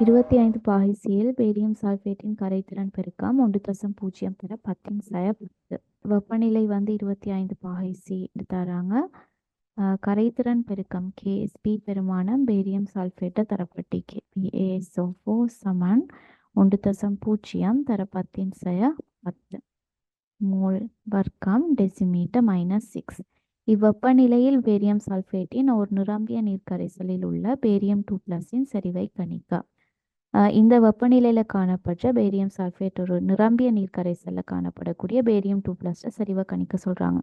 இருபத்தி ஐந்து பாகிசியில் பேரியம் சல்ஃபேட்டின் கரைதிறன் பெருக்கம் ஒன்று தசம் பூஜ்ஜியம் தர பத்தின் சய பத்து. வெப்பநிலை வந்து இருபத்தி ஐந்து பாகிசி தராங்க. அஹ் கரைதிறன் பெருக்கம் கேஎஸ்பி பெருமானம் பேரியம் சல்ஃபேட்டை தரப்பட்டி கே பிஏஎஸ்ஓ ஃபோர் சமன் ஒன்று தசம் பூஜ்ஜியம் தர பத்தின் சய பத்து. மோல் வர்க்கம் டெசிமீட்டர் மைனஸ் சிக்ஸ். இவ்வெப்பநிலையில் பேரியம் சல்ஃபேட்டின் ஒரு நிரம்பிய நீர்க்கரைசலில் உள்ள பேரியம் டூ பிளஸின் சரிவை கணிக்க. இந்த வெப்பநிலையில் காணப்படுற பேரியம் சல்ஃபேட் ஒரு நிரம்பிய நீர் கரைசலில் காணப்படக்கூடிய பேரியம் டூ பிளஸ்ட்டை சரிவாக கணிக்க சொல்கிறாங்க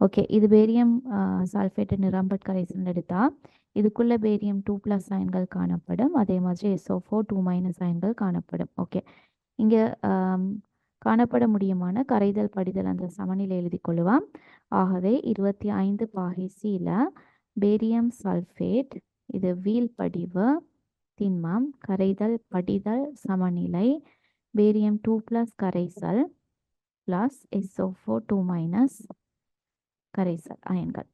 ஓகே இது பேரியம் சல்ஃபேட்டு நிரம்பட் கரைசல் எடுத்தால் இதுக்குள்ளே பேரியம் டூ ப்ளஸ் அயன்கள் காணப்படும் அதே மாதிரி எஸ்ஓ ஃபோர் டூ மைனஸ் அயன்கள் காணப்படும். ஓகே இங்கே காணப்பட முடியுமான கரைதல் படிதல் அந்த சமநிலை எழுதி கொள்ளுவாம். ஆகவே இருபத்தி ஐந்து பாகிசியில பேரியம் சல்ஃபேட் இது வீல் படிவு திண்மம் கரைதல் படிதல் சமநிலை பேரியம் டூ பிளஸ் கரைசல் plus SO four two minus கரைசல் அயன்கள்.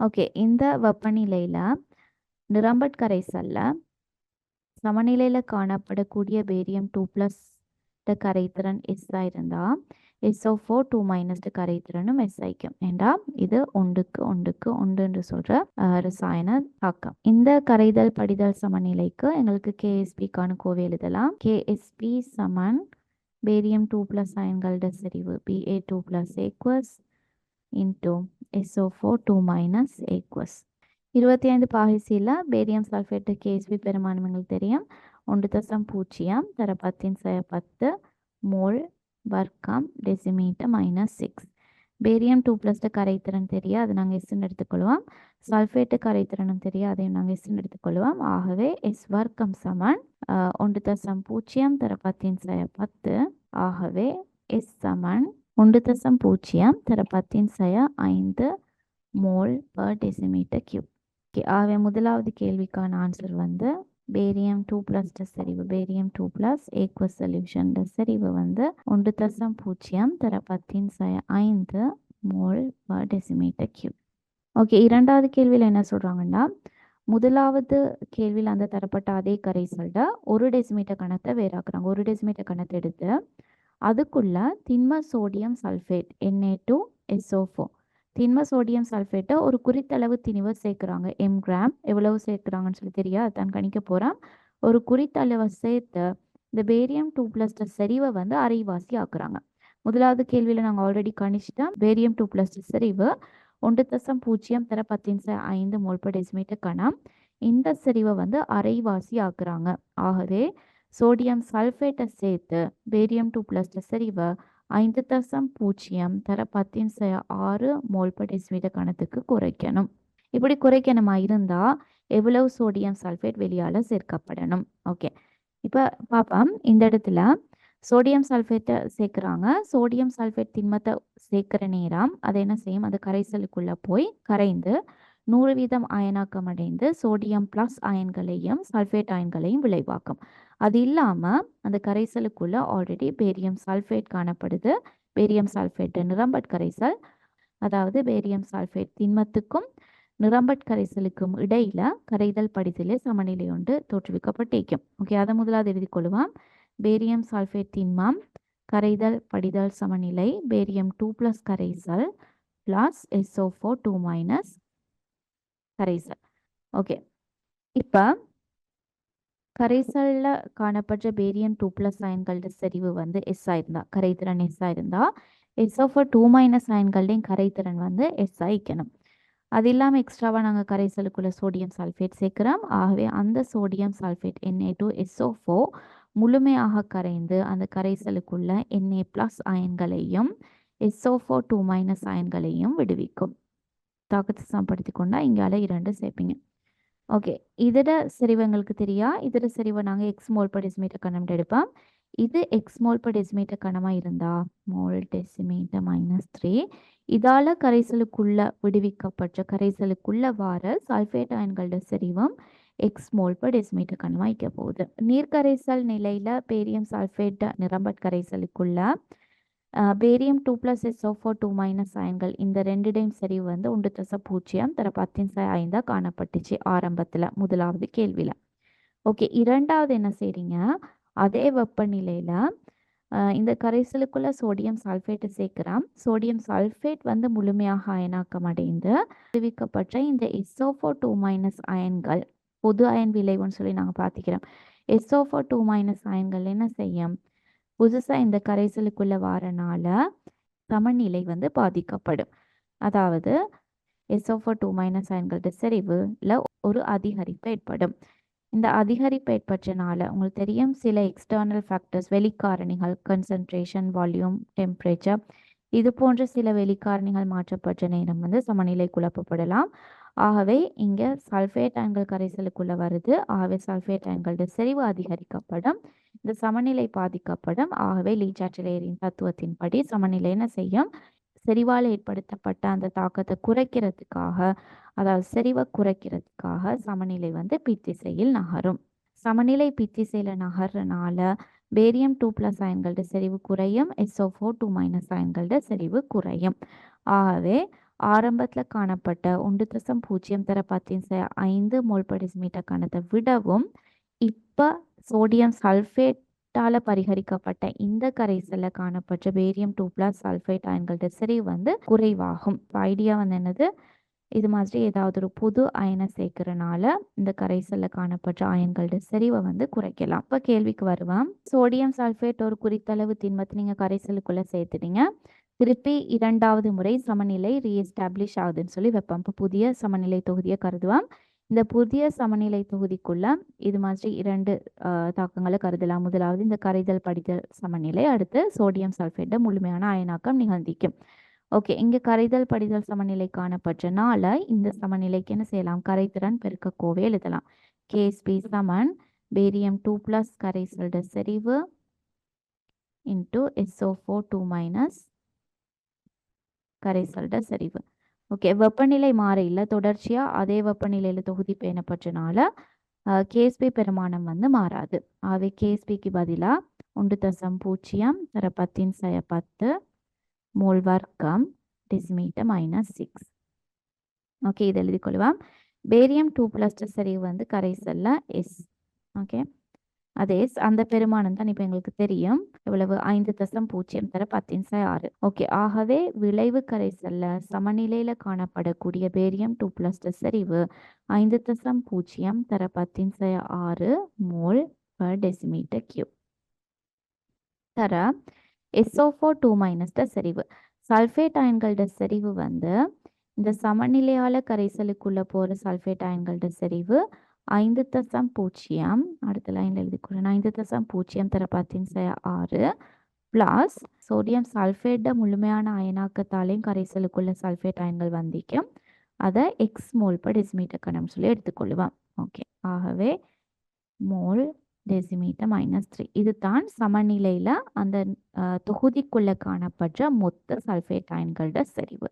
ஓகே இந்த வெப்பநிலையில நிரம்பட் கரைசல்ல சமநிலையில காணப்படக்கூடிய barium two plus கரைத்திறன் S O SO four two minus கரைத்திறனும் S ஐக்கும் ஏண்டா? இது ஒன்றுக்கு ஒன்றுக்கு ஒன்று என்று சொல்ற ரசாயன தாக்கம். இந்த கரைதல் படிதல் சமநிலைக்கு எங்களுக்கு கேஎஸ்பிக்கான கோவை எழுதலாம். கேஎஸ்பி சமன் பேரியம் டூ பிளஸ் அயன்களோட செறிவு BA two plus aqueous into SO four two minus aqueous இருபத்தி ஐந்து பாகிசியில் பேரியம் சல்ஃபேட்டு கேஎஸ்பி பெருமானம் எங்களுக்கு தெரியும். ஒன்று தசம் பூஜ்ஜியம் தர பத்தின் சய பத்து மோல் வர்க்கம் decimetre minus six barium two ப்ளஸ்ட கரைத்திறன் தெரியும் அதை நாங்கள் எஸ்ன்னு எடுத்துக்கொள்வோம். சல்ஃபேட்டு கரைத்திறனும் தெரியும் அதையும் நாங்கள் எஸ்ன்னு எடுத்துக்கொள்வோம். ஆகவே எஸ் வர்க்கம் சமன் ஆஹ், ஒன்று தசம் பூஜ்ஜியம் தர பத்தின் சய பத்து. ஆகவே எஸ் சமன் ஒன்று தசம் பூஜ்ஜியம் தர பத்தின் சய ஐந்து mole per decimetre cube okay ஆகவே முதலாவது கேள்விக்கான ஆன்சர் வந்து பேரியம் டூ ப்ளஸ் சரிவு barium two plus aqueous solution சரிவு வந்து ஒன்று தசம் பூஜ்ஜியம் தர பத்தின் சய ஐந்து mole per decimetre cube okay இரண்டாவது கேள்வியில் என்ன சொல்கிறாங்கன்னா முதலாவது கேள்வியில் அந்த தரப்பட்ட அதே கரைசல்ட ஒரு டெசிமீட்டர் கணத்தை வேறாக்குறாங்க. ஒரு டெசிமீட்டர் கணத்தை எடுத்து அதுக்குள்ள திண்ம sodium sulphate N A two S O four திண்ம சோடியம் சல்ஃபேட்டை ஒரு குறித்தளவு திணிவை சேர்க்குறாங்க. எம் கிராம் எவ்வளவு சேர்க்குறாங்கன்னு சொல்லி தெரியாது. அதான் கணிக்க போகிறோம் ஒரு குறித்தளவை சேர்த்து இந்த பேரியம் டூ ப்ளஸ் செறிவை வந்து அரைவாசி ஆக்குறாங்க. முதலாவது கேள்வியில் நாங்கள் ஆல்ரெடி கணிச்சிட்டோம். பேரியம் டூ ப்ளஸ் செறிவு ஒன்று தசம் பூஜ்ஜியம் தர பத்தின் ச ஐந்து மோல்பர் டெசிமீட்டர் கணம். இந்த செறிவை வந்து அரைவாசி ஆக்குறாங்க. ஆகவே சோடியம் சல்ஃபேட்டை சேர்த்து பேரியம் டூ ப்ளஸ் செறிவை ஐந்து தசம் பூஜ்ஜியம் தர பத்தின் ச ஆறு மோல்பர் டெசிமீட்டர் கணத்துக்கு குறைக்கணும். இப்படி குறைக்கணுமா இருந்தால் எவ்வளவு சோடியம் சல்ஃபேட் வெளியால சேர்க்கப்படணும். ஓகே இப்போ பாப்போம். இந்த இடத்துல சோடியம் சல்ஃபேட்டை சேர்க்குறாங்க. சோடியம் சல்ஃபேட் திண்மத்தை சேர்க்குற நேரம் அதை என்ன செய்யும்? அது கரைசலுக்குள்ளே போய் கரைந்து நூறு வீதம் அயனாக்கம் அடைந்து சோடியம் பிளஸ் அயன்களையும் சல்ஃபேட் அயன்களையும் விளைவாக்கும். அது இல்லாமல் அந்த கரைசலுக்குள்ள ஆல்ரெடி பேரியம் சல்ஃபேட் காணப்படுது. பேரியம் சல்ஃபேட் நிரம்பட் கரைசல் அதாவது பேரியம் சல்ஃபேட் திண்மத்துக்கும் நிரம்பட் கரைசலுக்கும் இடையில கரைதல் படிதிலே சமநிலை ஒன்று தோற்றுவிக்கப்பட்டிருக்கும். ஓகே அதை முதலாவது எழுதி கொள்வோம் பேரியம் சல்ஃபேட் திண்மம் கரைதல் படிதல் சமநிலை பேரியம் டூ பிளஸ் கரைசல் plus S O four two minus கரைசல். ஓகே இப்போ கரைசல்ல காணப்படுற பேரியன் டூ ப்ளஸ் அயன்களோட செறிவு வந்து எஸ் ஆயிருந்தா கரைத்திறன் எஸ் ஆயிருந்தா எஸ் ஆஃப் டூ மைனஸ் அயன்கள்டையும் கரைத்திறன் வந்து எஸ் ஆயிக்கணும். அது இல்லாமல் எக்ஸ்ட்ராவாக நாங்கள் கரைசலுக்குள்ள சோடியம் சல்ஃபேட் சேர்க்குறோம். ஆகவே அந்த sodium sulphate NA two SO four முழுமையாக கரைந்து அந்த கரைசலுக்குள்ள என்ஏ ப்ளஸ் அயன்களையும் எஸ்ஓஃபோ டூ மைனஸ் அயன்களையும் விடுவிக்கும். தாக்கத்தை சமப்படுத்தி கொண்டால் இங்கால இரண்டு சேர்ப்பீங்க. ஓகே இதர செறிவு எங்களுக்கு தெரியா? இதர செறிவை நாங்கள் எக்ஸ் மோல் பர் டெசிமீட்டர் கணம் எடுப்போம். இது எக்ஸ் மோல் பர் டெசிமீட்டர் கணமாக இருந்தா மோல் டெசிமீட்டர் மைனஸ் த்ரீ இதால் கரைசலுக்குள்ள விடுவிக்கப்பட்ட கரைசலுக்குள்ள வார சல்ஃபேட் அயன்களோட செறிவும் எக்ஸ் மோல் பர் டெசிமீட்டர் கணமாக வைக்க போகுது. நீர்க்கரைசல் நிலையில் பேரியம் சல்ஃபேட் நிரம்பட் கரைசலுக்குள்ள barium two plus SO four two minus அயன்கள் இந்த ரெண்டுடையும் சரி வந்து ஒன்று தச பூஜ்ஜியம் தர பத்தின் ச ஐந்தா காணப்பட்டுச்சு ஆரம்பத்தில் முதலாவது கேள்வியில். ஓகே இரண்டாவது என்ன செய்கிறீங்க அதே வெப்பநிலையில் இந்த கரைசலுக்குள்ள சோடியம் சல்ஃபேட்டை சேர்க்கிறோம். சோடியம் சல்ஃபேட் வந்து முழுமையாக அயனாக்கம் அடைந்து விடுவிக்கப்பட்ட இந்த எஸ்ஓஃபோ டூ மைனஸ் அயன்கள் பொது அயன் விளைவுன்னு சொல்லி நாங்கள் பார்த்துக்கிறோம். எஸ்ஓஃபோ டூ மைனஸ் அயன்கள் என்ன செய்யும்? புதுசாக இந்த கரைசலுக்குள்ளே வாரனால சமநிலை வந்து பாதிக்கப்படும். அதாவது S O four two minus அயன்களோட செறிவுல ஒரு அதிகரிப்பு ஏற்படும். இந்த அதிகரிப்பு ஏற்பட்டனால உங்களுக்கு தெரியும் சில எக்ஸ்டர்னல் ஃபேக்டர்ஸ் வெளிக்காரணிகள் கன்சன்ட்ரேஷன் வால்யூம் டெம்பரேச்சர் இது போன்ற சில வெளிக்காரணிகள் மாற்றப்பட்ட நேரம் வந்து சமநிலை குழப்பப்படலாம் ஆகவே இங்கே சல்ஃபேட் ஆங்கிள் கரைசலுக்குள்ளே வருது. ஆகவே சல்ஃபேட் அயன்களோட செறிவு அதிகரிக்கப்படும். இந்த சமநிலை பாதிக்கப்படும். ஆகவே லீச்சாற்றலேரின் தத்துவத்தின்படி சமநிலை என்ன செய்யும்? செறிவால் ஏற்படுத்தப்பட்ட அந்த தாக்கத்தை குறைக்கிறதுக்காக அதாவது செறிவை குறைக்கிறதுக்காக சமநிலை வந்து பித்திசையில் நகரும். சமநிலை பித்திசையில் நகர்றனால பேரியம் டூ ப்ளஸ் அயன்களோட செறிவு குறையும். எஸ்ஓ ஃபோர் டூ மைனஸ் அயன்களோட செறிவு குறையும். ஆகவே ஆரம்பத்தில் காணப்பட்ட ஒன்று தசம் பூஜ்ஜியம் தர பத்தின் செ- ஐந்து மோல்படிஸ்மீட்டர் கணத்தை விடவும் இப்போ சோடியம் சல்ஃபேட்டால் பரிகரிக்கப்பட்ட இந்த கரைசல்ல காணப்பட்ட பேரியம் டூ ப்ளஸ் சல்ஃபேட் அயன்களோட சரி வந்து குறைவாகும். ஐடியா வந்து என்னது? இது மாதிரி ஏதாவது ஒரு புது அயனை சேர்க்கறனால இந்த கரைசலில் காணப்பட்ட அயன்களோட செறிவை வந்து குறைக்கலாம். இப்போ கேள்விக்கு வருவோம். சோடியம் சல்ஃபேட் ஒரு குறித்தளவு திண்மத்தை நீங்கள் கரைசலுக்குள்ளே சேர்த்துட்டீங்க. திருப்பி இரண்டாவது முறை சமநிலை ரீஎஸ்டாப்ளிஷ் ஆகுதுன்னு சொல்லி வைப்போம். இப்போ புதிய சமநிலை தொகுதியை கருதுவோம். இந்த புதிய சமநிலை தொகுதிக்குள்ள இது மாதிரி இரண்டு தாக்கங்களை கருதலாம். முதலாவது இந்த கரைதல் படிதல் சமநிலை அடுத்து சோடியம் சல்ஃபேட்டை முழுமையான அயனாக்கம் நிகழ்ந்திக்கும். ஓகே இங்கே கரைதல் படிதல் சமநிலை காணப்பட்டனால இந்த சமநிலைக்கு என்ன செய்யலாம்? கரைத்திறன் பெருக்க கோவை எழுதலாம். கேஎஸ்பி சமன் பேரியம் டூ பிளஸ் கரைசல்ட செறிவு into SO four two minus கரைசல்ட சரிவு. ஓகே வெப்பநிலை மாற தொடர்ச்சியாக அதே வெப்பநிலையில் தொகுதி பேணப்பட்டனால கேஎஸ்பி பெருமானம் வந்து மாறாது. ஆகவே கேஎஸ்பிக்கு பதிலாக ஒன்று தசம் பூஜ்ஜியம் தர பத்தின் சய பத்து மோல் வர்க்கம் டெசிமீட்டர் மைனஸ் சிக்ஸ் ஓகே இது எழுதிக்கொள்வோம் பேரியம் டூ பிளஸ்டர் சரிவு வந்து கரைசல்ல எஸ் ஓகே அதே அந்த பெருமானம் தான் இப்போ எங்களுக்கு தெரியும். எவ்வளவு ஐந்து தசம் பூஜ்ஜியம் தர பத்தின்சை ஆறு. ஓகே ஆகவே விளைவு கரைசல்ல சமநிலையில காணப்படக்கூடிய பேரியம் டூ பிளஸ் செறிவு ஐந்து தசம் பூஜ்ஜியம் தர பத்தின் ஆறு மோல் பர் டெசிமீட்டர் கியூ தர எஸ்ஓஃபோ டூ மைனஸ் செறிவு சல்ஃபேட் அயன்களோட செறிவு வந்து இந்த சமநிலையால கரைசலுக்குள்ள போற சல்ஃபேட் அயன்களோட செறிவு ஐந்து தசம் பூஜ்ஜியம் அடுத்த லைன்ல எழுதிக்கிறேன் ஐந்து தசம் பூஜ்ஜியம் தர பத்தின் ஆறு. பிளஸ் சோடியம் சல்ஃபேட்ட முழுமையான அயனாக்கத்தாலையும் கரைசலுக்குள்ள சல்ஃபேட் அயன்கள் வந்திக்கும். அதை எக்ஸ் மோல் பர் டெசிமீட்டர் கணம் சொல்லி எடுத்துக்கொள்ளுவோம். ஓகே ஆகவே மோல் டெசிமீட்டர் மைனஸ் த்ரீ இதுதான் சமநிலையில் அந்த தொகுதிக்குள்ளே காணப்படுற மொத்த சல்ஃபேட் அயன்களோட செறிவு.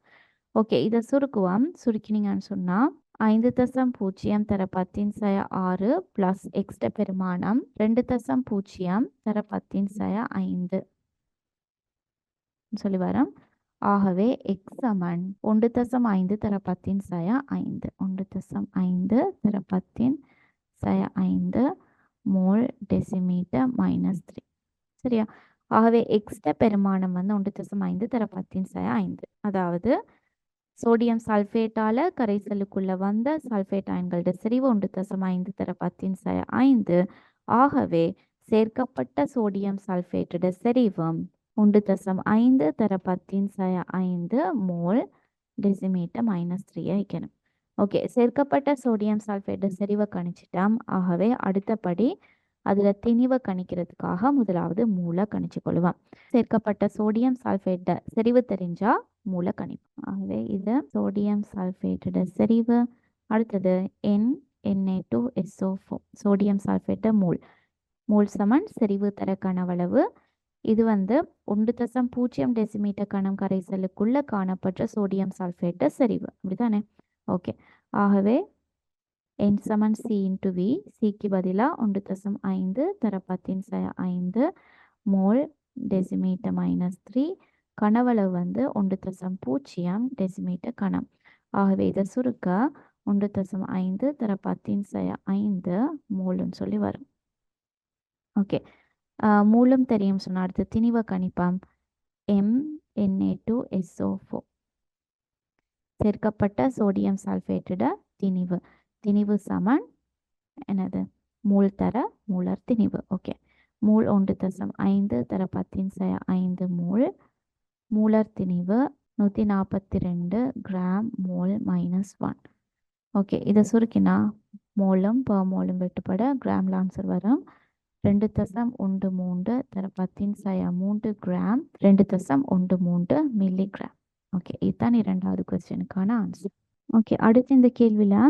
ஓகே இதை சுருக்குவோம். சுருக்கினீங்கன்னு சொன்னால் ஐந்து தசம் பூஜ்ஜியம் தர பத்தின் சய ஆறு பிளஸ் எக்ஸ்ட பெருமானம் ரெண்டு தசம் பூஜ்ஜியம் தர பத்தின் சய ஐந்து. சொல்லி வரோம். ஆகவே எக்ஸ் சமன் ஒன்று தசம் ஐந்து தர பத்தின் சய ஐந்து. ஒன்று தசம் ஐந்து தர பத்தின் சய ஐந்து மோல் டெசிமீட்டர் மைனஸ் த்ரீ சரியா? ஆகவே எக்ஸ்ட பெருமானம் வந்து ஒன்று தசம் ஐந்து தர பத்தின் சய ஐந்து. அதாவது சோடியம் சல்ஃபேட்டால கரைசலுக்குள்ள வந்த சல்ஃபேட் அயன்களோட செறிவு ஒன்று தசம் ஐந்து தர பத்தின் சய ஐந்து. ஆகவே சேர்க்கப்பட்ட சோடியம் சல்ஃபேட்டோட செறிவும் ஒன்று தசம் ஐந்து தர பத்தின் சய ஐந்து மோல் டெசிமீட்டர் மைனஸ் த்ரீ வைக்கணும். ஓகே சேர்க்கப்பட்ட சோடியம் சல்ஃபேட்டு செறிவை கணிச்சிட்டோம். ஆகவே அடுத்தபடி அதில் திணிவை கணிக்கிறதுக்காக முதலாவது மூளை கணிச்சு கொள்வோம் சேர்க்கப்பட்ட சோடியம் சல்ஃபேட்டை செறிவு தெரிஞ்சால் மூளை கணிப்போம் ஆகவே இது சோடியம் சல்ஃபேட்டோட செறிவு. அடுத்தது N N A two S O four sodium சல்ஃபேட்டை மூல். மூல் சமன் செறிவு தர கனவளவு. இது வந்து ஒன்று தசம் பூஜ்ஜியம் டெசிமீட்டர் கணம் கரைசலுக்குள்ள காணப்பட்ட சோடியம் சல்ஃபேட்டை செறிவு. அப்படிதானே ஓகே ஆகவே என் சமன் சி இன்டு வி சிக்கு பதிலாக ஒன்று தசம் ஐந்து தர பத்தின் சய ஐந்து மோல் டெசிமீட்டர் மைனஸ் த்ரீ கனவளவு வந்து ஒன்று தசம் பூஜ்ஜியம் டெசிமீட்டர் கணம். ஆகவே இதை சுருக்க ஒன்று தசம் ஐந்து தர பத்தின் சய ஐந்து மூலுன்னு சொல்லி வரும். ஓகே மூலம் தெரியும் சொன்ன அடுத்து திணிவ கணிப்பம் M NA two SO four சேர்க்கப்பட்ட சோடியம் சல்ஃபேட்டோட திணிவு. திணிவு சமன். என்னது? மூல் தர மூலர் திணிவு. ஓகே மூல் ஒன்று தசம் ஐந்து தர பத்தின் சய ஐந்து மூல். மூலர் திணிவு நூற்றி நாற்பத்தி ரெண்டு gram mole minus one okay இதை சுருக்கினா மோலும் ப மோலும் வெட்டுப்பட கிராம்ல ஆன்சர் வரும். ரெண்டு தசம் ஒன்று மூன்று தர பத்தின் சய மூன்று கிராம் ரெண்டு தசம் ஒன்று மூன்று மில்லி கிராம் ஓகே இதுதான் இரண்டாவது கொஸ்டினுக்கான ஆன்சர் ஓகே அடுத்து இந்த கேள்வியில்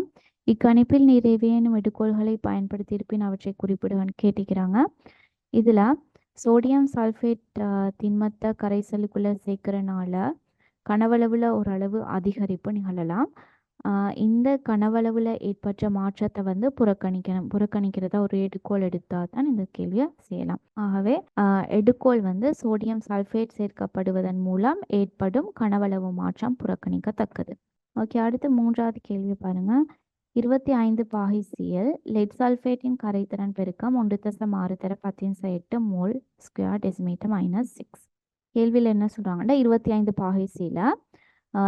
இக்கணிப்பில் நிறைவேனும் எடுக்கோள்களை பயன்படுத்தி இருப்பின் அவற்றை குறிப்பிடுவன் கேட்டுக்கிறாங்க இதில் சோடியம் சல்ஃபேட் திண்மத்தை கரைசலுக்குள்ளே சேர்க்கறனால கனவளவில் ஓரளவு அதிகரிப்பு நிகழலாம். இந்த கனவளவில் ஏற்பட்ட மாற்றத்தை வந்து புறக்கணிக்கணும் புறக்கணிக்கிறதா ஒரு எடுக்கோள் எடுத்தால் தான் இந்த கேள்வியை செய்யலாம். ஆகவே எடுக்கோள் வந்து சோடியம் சல்ஃபேட் சேர்க்கப்படுவதன் மூலம் ஏற்படும் கனவளவு மாற்றம் புறக்கணிக்கத்தக்கது. ஓகே அடுத்து மூன்றாவது கேள்வி பாருங்கள் இருபத்தி ஐந்து பாகை சிஎல் லெட் சல்ஃபேட்டின் கரைத்திறன் பெருக்கம் ஒன்று தசம் ஆறு தர பத்தின் எட்டு mole square decimetre minus six கேள்வியில் என்ன சொல்கிறாங்கன்னா இருபத்தி ஐந்து பாகை சியில்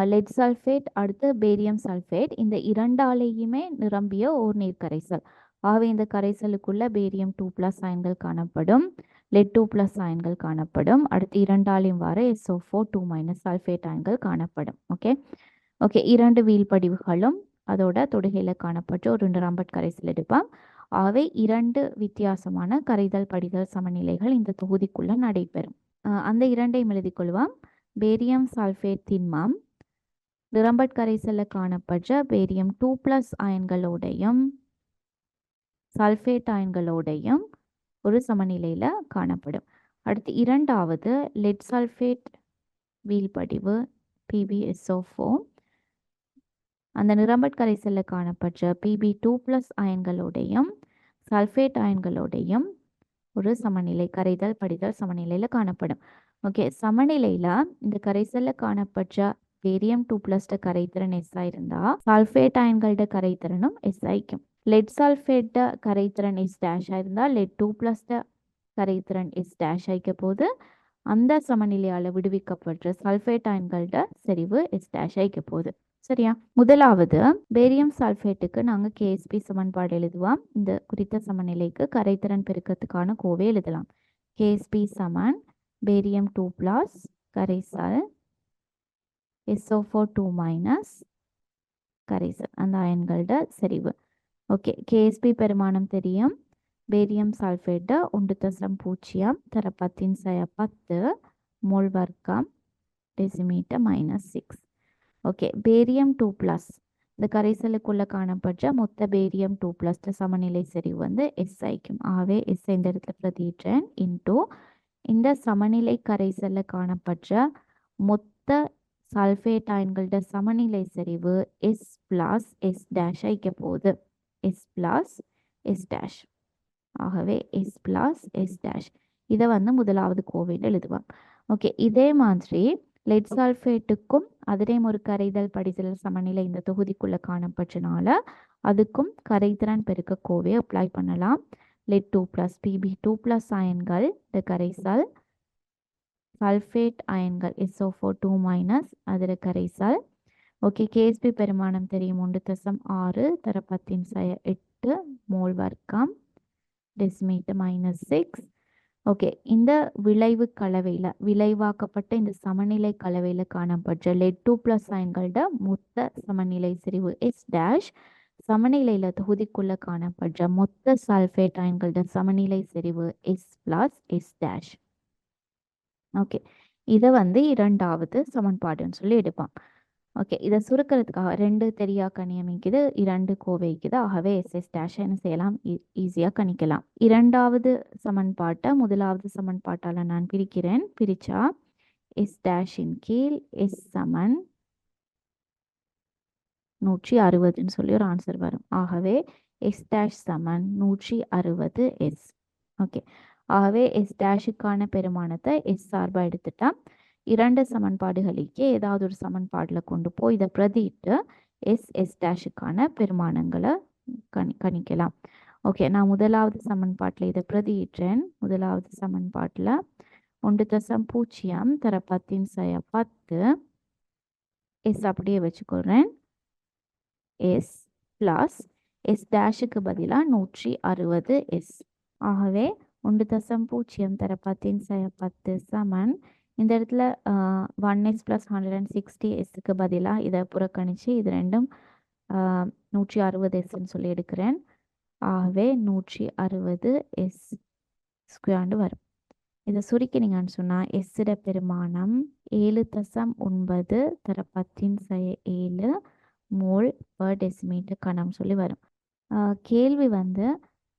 லெட் சல்ஃபேட் அடுத்து பேரியம் சல்ஃபேட் இந்த இரண்டாலேயுமே நிரம்பிய ஓர் நீர் கரைசல் ஆகவே இந்த கரைசலுக்குள்ள பேரியம் டூ ப்ளஸ் அயன்கள் காணப்படும் லெட் டூ ப்ளஸ் அயன்கள் காணப்படும் அடுத்து இரண்டாலையும் வர SO four two minus sulphate அயன்கள் காணப்படும். ஓகே ஓகே இரண்டு வீழ்படிவுகளும் அதோட தொடுகையில் காணப்பட்டு ஒரு நிரம்பட் கரைசல் எடுப்பான் ஆகவே இரண்டு வித்தியாசமான கரைதல் படிதல் சமநிலைகள் இந்த தொகுதிக்குள்ள நடைபெறும். அந்த இரண்டையும் எழுதிக் பேரியம் சல்ஃபேட் திண்மம் நிரம்பட் கரைசலில் காணப்பட்ட பேரியம் டூ ப்ளஸ் அயன்களோடையும் சல்ஃபேட் அயன்களோடையும் ஒரு சமநிலையில் காணப்படும். அடுத்து இரண்டாவது லெட் சல்ஃபேட் வீழ்படிவு பிபிஎஸ்ஓ ஃபோம் அந்த நிரம்பட் கரைசலில் காணப்பட்ட பிபி டூ ப்ளஸ் அயன்களோடையும் சல்ஃபேட் அயன்களோடையும் ஒரு சமநிலை கரைதல் படிதல் சமநிலையில் காணப்படும். ஓகே சமநிலையில் இந்த கரைசலில் காணப்பட்ட பேரியம் டூ ப்ளஸ்ட கரைத்திறன் எஸ் இருந்தா சல்ஃபேட் அயன்களோட கரைத்திறனும் எஸ் ஆயிக்கும். லெட் சல்ஃபேட்ட கரைத்திறன் எஸ் டேஷ் ஆயிருந்தா லெட் டூ ப்ளஸ்ட கரைத்திறன் எஸ் டேஷ் ஆயிக்க போது அந்த சமநிலையால் விடுவிக்கப்பட்ட சல்ஃபேட் அயன்களோட செறிவு எஸ் டேஷ் ஆயிக்க போகுது சரியா? முதலாவது பேரியம் சல்ஃபேட்டுக்கு நாங்கள் கேஎஸ்பி சமன்பாடு எழுதுவோம். இந்த குறித்த சமநிலைக்கு கரைத்திறன் பெருக்கத்துக்கான கோவை எழுதலாம். கேஎஸ்பி சமன் பேரியம் டூ ப்ளஸ் கரைசல் எஸ்ஓ ஃபோர் டூ மைனஸ் கரைசல். அந்த அயன்களோட செறிவு. ஓகே கேஎஸ்பி பெருமானம் தெரியும். பேரியம் சல்ஃபேட்டு ஒன்று தசம் பூஜ்ஜியம் தர பத்தின் சய பத்து மோல் வர்க்கம் decimetre minus six okay barium two plus இந்த கரைசலுக்குள்ளே காணப்பட்ட மொத்த பேரியம் டூ ப்ளஸ் சமநிலை செறிவு வந்து எஸ் ஐக்கும் ஆவே எஸ் இந்த இடத்துல பிரதிட்டேன் இன்டூ இந்த சமநிலை கரைசலில் காணப்பட்ட மொத்த சல்ஃபேட் அயன்களோட சமநிலை செறிவு எஸ் பிளாஸ் எஸ் டேஷ் ஐக்க போகுது. எஸ் பிளாஸ் எஸ் டேஷ் ஆகவே எஸ் பிளாஸ் எஸ் டேஷ் இதை வந்து முதலாவது கோவையில் எழுதுவோம். ஓகே இதே மாதிரி லெட் சல்ஃபேட்டுக்கும் அதிலேயும் ஒரு கரைதல் படிதல் சமநிலை இந்த தொகுதிக்குள்ளே காணப்பட்டனால அதுக்கும் கரைதிறன் பெருக்க கோவை அப்ளை பண்ணலாம். Lead two plus PB two plus அயன்கள் இந்த கரைசல். சல்ஃபேட் அயன்கள் எஸ்ஓ ஃபோர் டூ மைனஸ் அதிர கரைசல். ஓகே கேஎஸ்பி பெருமானம் தெரியும் ஒன்று தசம் ஆறு தர பத்தின் சய எட்டு மோல் வர்க்கம். டெசிமீட்டர் மைனஸ் சிக்ஸ் ஓகே இந்த விளைவு கலவையில் விளைவாக்கப்பட்ட இந்த சமநிலை கலவையில் காணப்பட்ட லெட் டூ ப்ளஸ் அயன்களோட மொத்த சமநிலை செறிவு எஸ் டேஷ் சமநிலையில் தொகுதிக்குள்ளே காணப்பட்ட மொத்த சல்ஃபேட் அயன்களோட சமநிலை செறிவு S plus S dash okay இதை வந்து இரண்டாவது சமன்பாடுன்னு சொல்லி எடுப்பான் ஓகே. இதை சுருக்கிறதுக்காக ரெண்டு தெரியா கணியமிக்குது இரண்டு கோவைக்குது ஆகவே எஸ்எஸ் டேஷ் என்ன செய்யலாம்? ஈஸியாக கணிக்கலாம். இரண்டாவது சமன்பாட்டை முதலாவது சமன்பாட்டால் நான் பிரிக்கிறேன். பிரிச்சா எஸ் டேஷின் கீழ் எஸ் சமன் நூற்றி அறுபதுன்னு சொல்லி ஒரு ஆன்சர் வரும். ஆகவே எஸ் டேஷ் சமன் நூற்றி அறுபது எஸ் ஓகே. ஆகவே எஸ் டேஷுக்கான பெருமானத்தை எஸ் சார்பாக எடுத்துட்டா இரண்டு சமன்பாடுகளுக்கே ஏதாவது ஒரு சமன்பாடில் கொண்டு போய் இதை பிரதிட்டு எஸ் எஸ் டேஷுக்கான பெருமானங்களை கணி கணிக்கலாம். ஓகே நான் முதலாவது சமன்பாட்டில் இதை பிரதியிட்டேன். முதலாவது சமன்பாட்டில் ஒன்று தசம் பூஜ்ஜியம் தர பத்தின் சய பத்து. எஸ் அப்படியே வச்சுக்கொள்கிறேன் எஸ் ப்ளஸ் எஸ் டேஷுக்கு பதிலாக நூற்றி அறுபது எஸ் ஆகவே ஒன்று தசம் பூஜ்ஜியம் தர பத்தின் சய பத்து சமன் இந்த இடத்துல one S plus hundred and sixty எஸ்ஸுக்கு பதிலாக இதை புறக்கணித்து இது ரெண்டும் நூற்றி அறுபது எஸ்ன்னு சொல்லி எடுக்கிறேன். ஆகவே நூற்றி அறுபது எஸ் ஸ்கொயர்ண்டு வரும். இதை சுருக்கினீங்கன்னு சொன்னால் எஸ்ஸிட பெருமானம் ஏழு தசம் ஒன்பது தர பத்தின் செய்ய ஏழு மோல் பர் டெசிமீட்டர் கணம் சொல்லி வரும். கேள்வி வந்து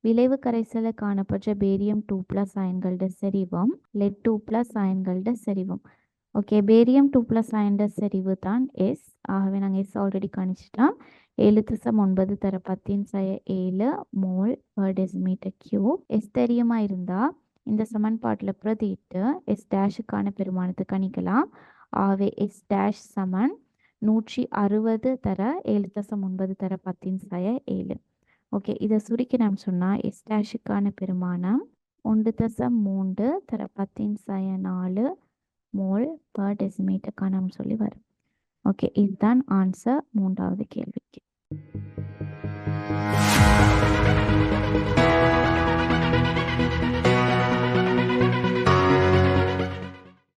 விளைவு கரைசலில் காணப்பட்ட பேரியம் டூ ப்ளஸ் அயன்களோட செறிவும் லெட் டூ ப்ளஸ் அயன்களோட செறிவும். ஓகே பேரியம் டூ ப்ளஸ் அயன்ட செறிவு தான் எஸ் ஆகவே நாங்கள் எஸ் ஆல்ரெடி கணிச்சிட்டோம். ஏழு திசம் ஒன்பது தர பத்தின் சய ஏழு mole per decimetre cube S தெரியுமா இருந்தால் இந்த சமன்பாட்டில் பிரதிட்டு எஸ் டேஷுக்கான பெருமானத்தை கணிக்கலாம். ஆகவே எஸ் டேஷ் சமன் நூற்றி அறுபது தர ஏழு தசம் ஒன்பது தர பத்தின் சய ஏழு. ஓகே இதை சுருக்கி நாம் சொன்னால் எஸ் டேஷுக்கான பெருமானம் ஒன்று தசம் மூன்று தர பத்தின் சய நாலு மோல் பர் டெசிமீட்டர் கணம் சொல்லி வரும். ஓகே இதுதான் ஆன்சர் மூன்றாவது கேள்விக்கு.